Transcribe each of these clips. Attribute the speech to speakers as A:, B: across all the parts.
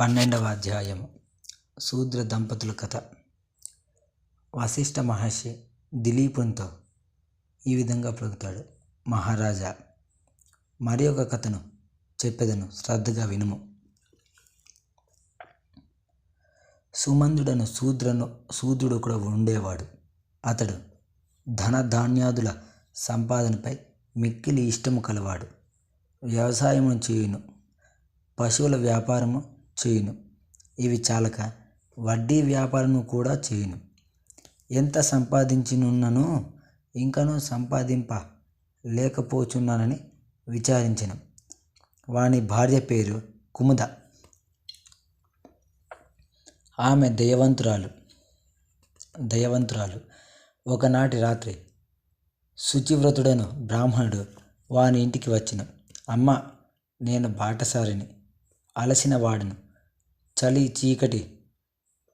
A: పన్నెండవ అధ్యాయం శూద్ర దంపతుల కథ. వశిష్ఠ మహర్షి దిలీపునితో ఈ విధంగా పలుకుతాడు. మహారాజా మరి ఒక కథను చెప్పేదను శ్రద్ధగా వినుము. సుమందుడను శూద్రను శూద్రుడు కూడా ఉండేవాడు. అతడు ధన ధాన్యాదుల సంపాదనపై మిక్కిలి ఇష్టము కలవాడు. వ్యవసాయము చేయును. పశువుల వ్యాపారము చేయును. ఇవి చాలక వడ్డీ వ్యాపారము కూడా చేయును. ఎంత సంపాదించినున్నను ఇంకనూ సంపాదింప లేకపోచున్నానని విచారించెను. వాని భార్య పేరు కుముద. ఆమె దయవంతురాలు. దయవంతురాలు. ఒకనాటి రాత్రి శుచివ్రతుడను బ్రాహ్మణుడు వాని ఇంటికి వచ్చిన. అమ్మ నేను బాటసారిని అలసిన వాడను. చలి చీకటి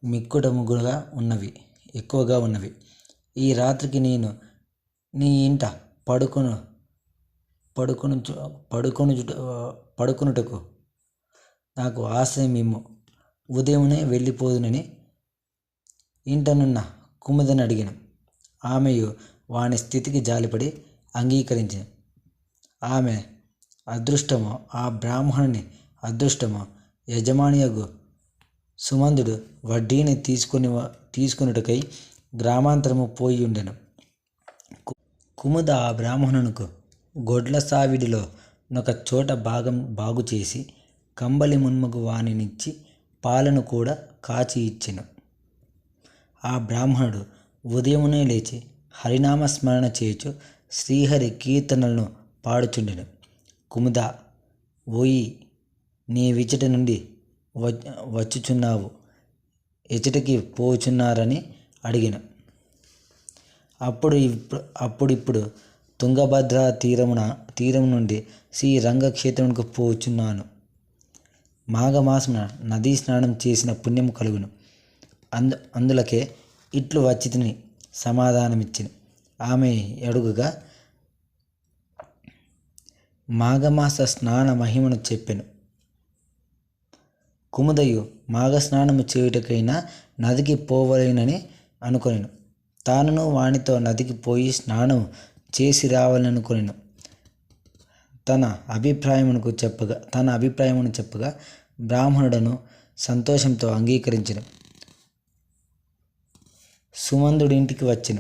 A: మిక్కుటముగుగా ఉన్నవి ఎక్కువగా ఉన్నవి. ఈ రాత్రికి నేను నీ ఇంట పడుకొను పడుకును పడుకును పడుకొనుటకు నాకు ఆశ్రయం ఇమ్ము ఉదయమునే వెళ్ళిపోదునని ఇంటనున్న కుముదని అడిగిన. ఆమెయు వాని స్థితికి జాలిపడి అంగీకరించిన. ఆమె అదృష్టము ఆ బ్రాహ్మణుని అదృష్టము యజమానియగు సుమందుడు వడ్డీని తీసుకొని తీసుకొనుటకై గ్రామాంతరము పోయి ఉండెను. కుముద ఆ బ్రాహ్మణునకు గొడ్ల సావిడిలో నొక చోట భాగం బాగు చేసి కంబలి మున్మగు వానినిచ్చి పాలను కూడా కాచి ఇచ్చెను. ఆ బ్రాహ్మణుడు ఉదయమునే లేచి హరినామ స్మరణ చేయుచు శ్రీహరి కీర్తనలను పాడుచుండెను. కుముద ఓయి నీ విచట నుండి వచ్చుచున్నావు ఎచ్చటికి పోచున్నారని అడిగిన. అప్పుడు అప్పుడిప్పుడు తుంగభద్ర తీరమున తీరం నుండి శ్రీ రంగక్షేత్రంకు పోచున్నాను. మాఘమాసమున నదీ స్నానం చేసిన పుణ్యం కలుగును. అందు అందులకే ఇట్లు వచ్చి తిని సమాధానమిచ్చిన. ఆమె అడుగుగా మాఘమాస స్నాన మహిమను చెప్పెను. కుముదయు మాఘస్నానము చేయుటకైనా నదికి పోవలేనని అనుకొనెను. తానును వానితో నదికి పోయి స్నానం చేసి రావాలనుకొనెను. తన అభిప్రాయమునకు చెప్పగా తన అభిప్రాయమును చెప్పగా బ్రాహ్మణుడను సంతోషంతో అంగీకరించిన. సుమందుడింటికి వచ్చిన.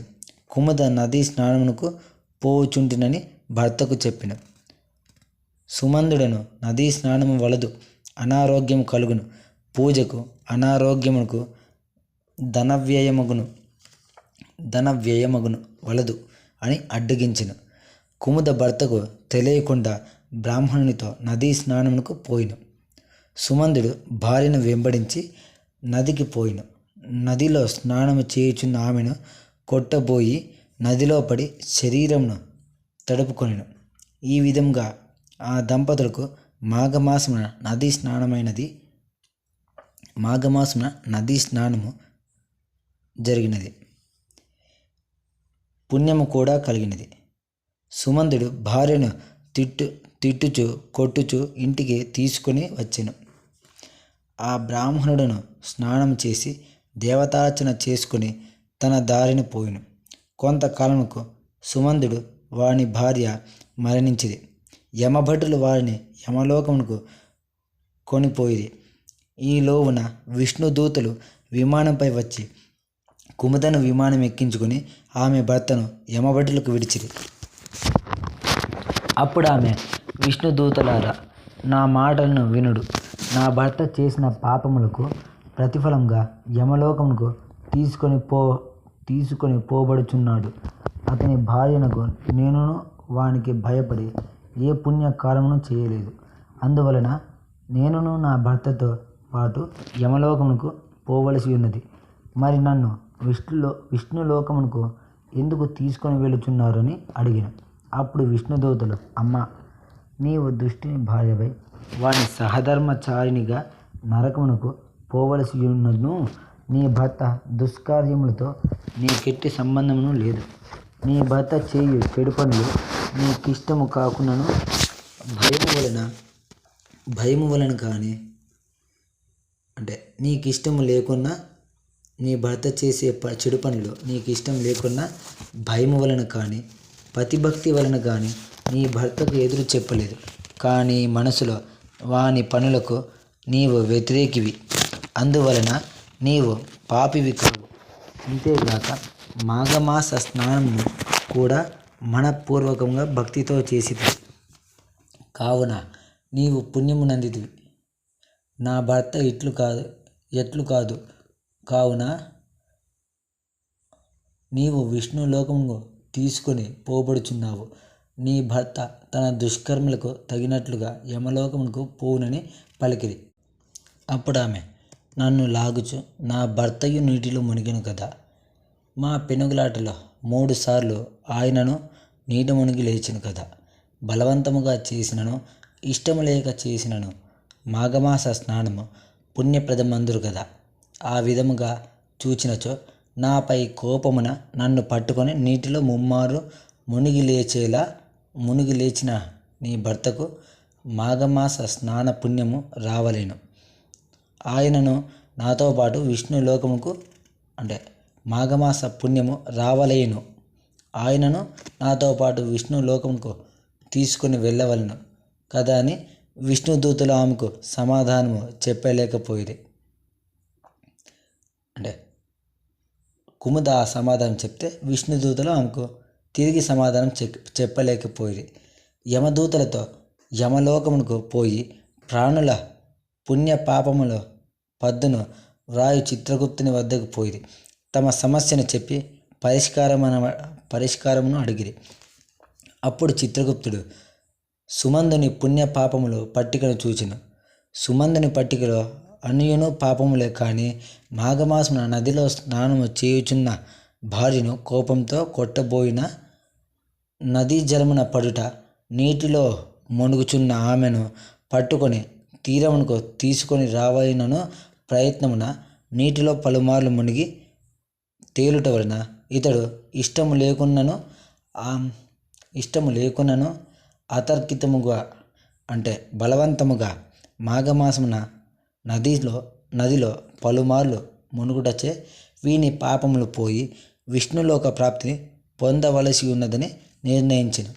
A: కుముద నదీ స్నానమునకు పోవుచుంటినని భర్తకు చెప్పిన. సుమందుడను నదీ స్నానము వలదు. అనారోగ్యం కలుగును. పూజకు అనారోగ్యమునకు ధనవ్యయమగును. ధనవ్యయమగును వలదు అని అడ్డగించెను. కుముద భర్తకు తెలియకుండా బ్రాహ్మణునితో నదీ స్నానమునకు పోయిను. సుమందుడు భార్యను వెంబడించి నదికి పోయిను. నదిలో స్నానము చేయుచున్న ఆమెను కొట్టబోయి నదిలో పడి శరీరమును తడుపుకొనిను. ఈ విధంగా ఆ దంపతులకు మాఘమాసమున నదీ స్నానమైనది. మాఘమాసమున నదీ స్నానము జరిగినది. పుణ్యము కూడా కలిగినది. సుమందుడు భార్యను తిట్టు తిట్టుచు కొట్టుచు ఇంటికి తీసుకొని వచ్చెను. ఆ బ్రాహ్మణుడును స్నానం చేసి దేవతార్చన చేసుకుని తన దారిని పోయిను. కొంతకాలముకు సుమందుడు వాని భార్య మరణించింది యమభటులు వారిని యమలోకమునకు కొనిపోయిరి. ఈ లోవున విష్ణుదూతలు విమానంపై వచ్చి కుముదను విమానం ఎక్కించుకొని ఆమె భర్తను యమభటులకు విడిచిరి. అప్పుడు ఆమె విష్ణుదూతలారా నా మాటలను వినుడు. నా భర్త చేసిన పాపములకు ప్రతిఫలంగా యమలోకమునకు తీసుకొని పో తీసుకొని పోబడుచున్నాడు. అతని భార్యనకు నేను వానికి భయపడి ఏ పుణ్యకాలమును చేయలేదు. అందువలన నేనును నా భర్తతో పాటు యమలోకమునకు పోవలసి ఉన్నది. మరి నన్ను విష్ణులో విష్ణులోకమునకు ఎందుకు తీసుకొని వెళుచున్నారని అడిగిన. అప్పుడు విష్ణుదూతలు అమ్మ నీవు దుష్టిని భార్యపై వాని సహధర్మచారినిగా నరకమునకు పోవలసి ఉన్నను నీ భర్త దుష్కార్యములతో నీకెట్టి సంబంధమును లేదు. నీ భర్త చేయు చెడు పనులు నీకిష్టము కాకున్నను భయము వలన భయము వలన కానీ అంటే నీకు ఇష్టం లేకున్నా నీ భర్త చేసే ప చెడు పనులు నీకు ఇష్టం లేకున్నా భయం వలన కానీ ప్రతిభక్తి వలన కానీ నీ భర్తకు ఎదురు చెప్పలేదు. కానీ మనసులో వాని పనులకు నీవు వ్యతిరేకివి. అందువలన నీవు పాపివి కావు. అంతేగాక మాఘమాస స్నానము కూడా మనపూర్వకంగా భక్తితో చేసింది కావున నీవు పుణ్యము నందితివి నా భర్త ఇట్లు కాదు ఎట్లు కాదు. కావున నీవు విష్ణు లోకమును తీసుకొని పోబడుచున్నావు. నీ భర్త తన దుష్కర్మలకు తగినట్లుగా యమలోకమునకు పోవునని పలికిరి. అప్పుడు ఆమె నన్ను లాగుచు నా భర్తయు నీటిలో మునిగిను కదా. మా పెనుగులాటలో మూడుసార్లు ఆయనను నీట మునిగి లేచిన కదా బలవంతముగా చేసినను ఇష్టము లేక చేసినను మాఘమాస స్నానము పుణ్యప్రదమందురు కదా ఆ విధముగా చూచినచో నాపై కోపమున నన్ను పట్టుకొని నీటిలో ముమ్మారు మునిగి లేచేలా మునిగి లేచిన నీ భర్తకు మాఘమాస స్నాన పుణ్యము రావలేను. ఆయనను నాతో పాటు విష్ణు లోకముకు అంటే మాఘమాస పుణ్యము రావలేను. ఆయనను నాతో పాటు విష్ణు లోకముకు తీసుకొని వెళ్ళవలను. కదా అని విష్ణుదూతులు ఆమెకు సమాధానము చెప్పలేకపోయింది అంటే కుముద ఆ సమాధానం చెప్తే విష్ణుదూతలు ఆమెకు తిరిగి సమాధానం చెప్పలేకపోయింది యమదూతలతో యమలోకమునకు పోయి ప్రాణుల పుణ్య పాపముల పద్దును వ్రాయు చిత్రగుప్తుని వద్దకు పోయింది తమ సమస్యను చెప్పి పరిష్కారమన పరిష్కారమును అడిగిరి. అప్పుడు చిత్రగుప్తుడు సుమందుని పుణ్య పాపములు పట్టికను చూచెను. సుమందుని పట్టికలో అన్యును పాపములే కానీ మాఘమాసమున నదిలో స్నానము చేయుచున్న భార్యను కోపంతో కొట్టబోయిన నదీ జలమున పడుట నీటిలో మునుగుచున్న ఆమెను పట్టుకొని తీరమునకు తీసుకొని రావాలనను ప్రయత్నమున నీటిలో పలుమార్లు మునిగి తేలుట వలన ఇతడు ఇష్టము లేకున్నను ఇష్టము లేకున్నను అతర్కితముగా అంటే బలవంతముగా మాఘమాసమున నదిలో నదిలో పలుమార్లు మునుగుటచే వీని పాపములు పోయి విష్ణులోక ప్రాప్తిని పొందవలసి ఉన్నదని నిర్ణయించను.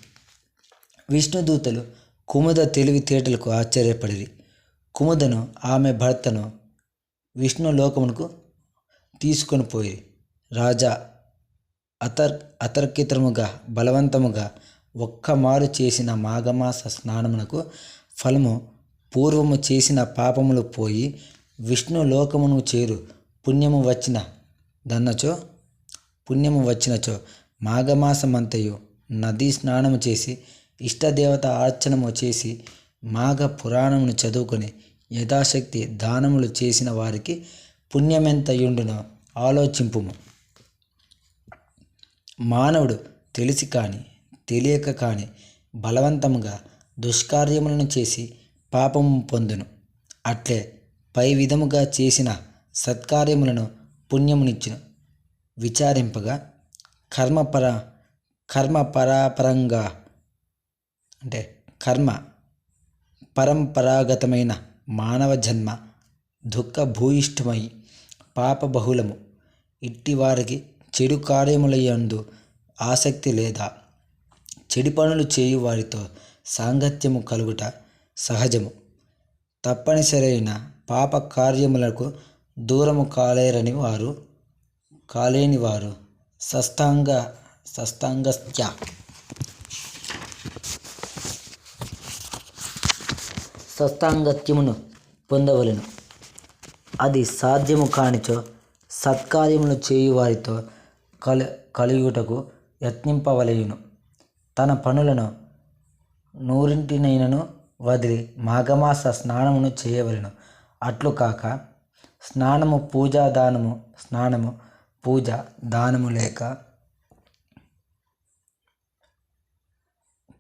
A: విష్ణుదూతలు కుముద తెలివితేటలకు ఆశ్చర్యపడిరి. కుముదను ఆమె భర్తను విష్ణు లోకమునకు తీసుకొని పోయి రాజా అతర్ అతర్కితముగా బలవంతముగా ఒక్కమారు చేసిన మాఘమాస స్నానమునకు ఫలము పూర్వము చేసిన పాపములు పోయి విష్ణు లోకమును చేరు. పుణ్యము వచ్చిన దన్నచో పుణ్యము వచ్చినచో మాఘమాసమంతయు నదీ స్నానము చేసి ఇష్టదేవత ఆర్చనము చేసి మాఘ పురాణమును చదువుకొని యథాశక్తి దానములు చేసిన వారికి పుణ్యమెంతయుండునో ఆలోచింపుము. మానవుడు తెలిసి కానీ తెలియక కానీ బలవంతముగా దుష్కార్యములను చేసి పాపము పొందును. అట్లే పై విధముగా చేసిన సత్కార్యములను పుణ్యమునిచ్చును. విచారింపగా కర్మపర కర్మ పరాపరంగా అంటే కర్మ పరంపరాగతమైన మానవ జన్మ దుఃఖభూయిష్టమై పాప బహుళము ఇట్టి వారికి చెడు కార్యములయందు ఆసక్తి లేదా చెడు పనులు చేయు వారితో సాంగత్యము కలుగుట సహజము. తప్పనిసరైన పాప కార్యములకు దూరము కాలేరని వారు కాలేని వారు సస్తాంగ సస్తాంగస్త్య సస్తాంగత్యమును పొందవలెను. అది సాధ్యము కానిచో సత్కార్యములు చేయు వారితో కలి కలియుటకు యత్నింపవలయును. తన పనులను నూరింటినైనను వదిలి మాఘమాస స్నానమును చేయవలెను. అట్లు కాక స్నానము పూజా దానము స్నానము పూజ దానము లేక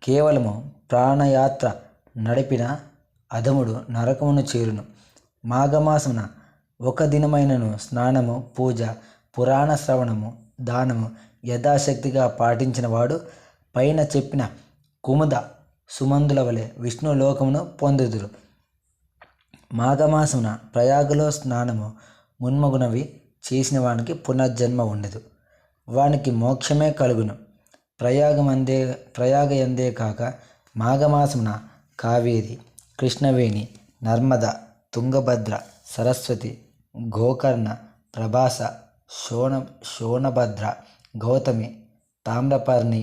A: కేవలము ప్రాణయాత్ర నడిపిన అధముడు నరకమును చేరును. మాఘమాసమున ఒక దినమైనను స్నానము పూజ పురాణ శ్రవణము దానము యథాశక్తిగా పాటించిన వాడు పైన చెప్పిన కుముద సుమందుల వలె విష్ణు లోకమును పొందుదురు. మాఘమాసమున ప్రయాగలో స్నానము మున్మగునవి చేసిన వానికి పునర్జన్మ ఉండదు. వానికి మోక్షమే కలుగును. ప్రయాగమందే ప్రయాగ ఎందే కాక మాఘమాసమున కావేరి కృష్ణవేణి నర్మద తుంగభద్ర సరస్వతి గోకర్ణ ప్రభాస శోణ శోణభద్ర గౌతమి తామ్రపర్ణి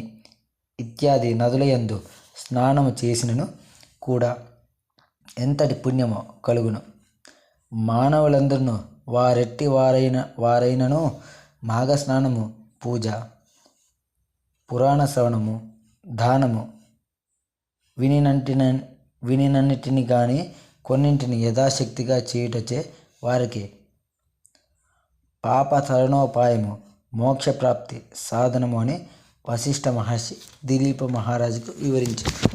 A: ఇత్యాది నదులయందు స్నానము చేసినను కూడా ఎంతటి పుణ్యమో కలుగును? మానవులందరూ వారెట్టి వారైన వారైనను మాఘ స్నానము పూజ పురాణ శ్రవణము దానము వినినంటిన వినినన్నిటిని కానీ కొన్నింటిని యథాశక్తిగా చేయుటచే వారికి పాప తరుణోపాయము మోక్షప్రాప్తి సాధనము అని వశిష్ఠ మహర్షి దిలీప మహారాజుకు వివరించారు.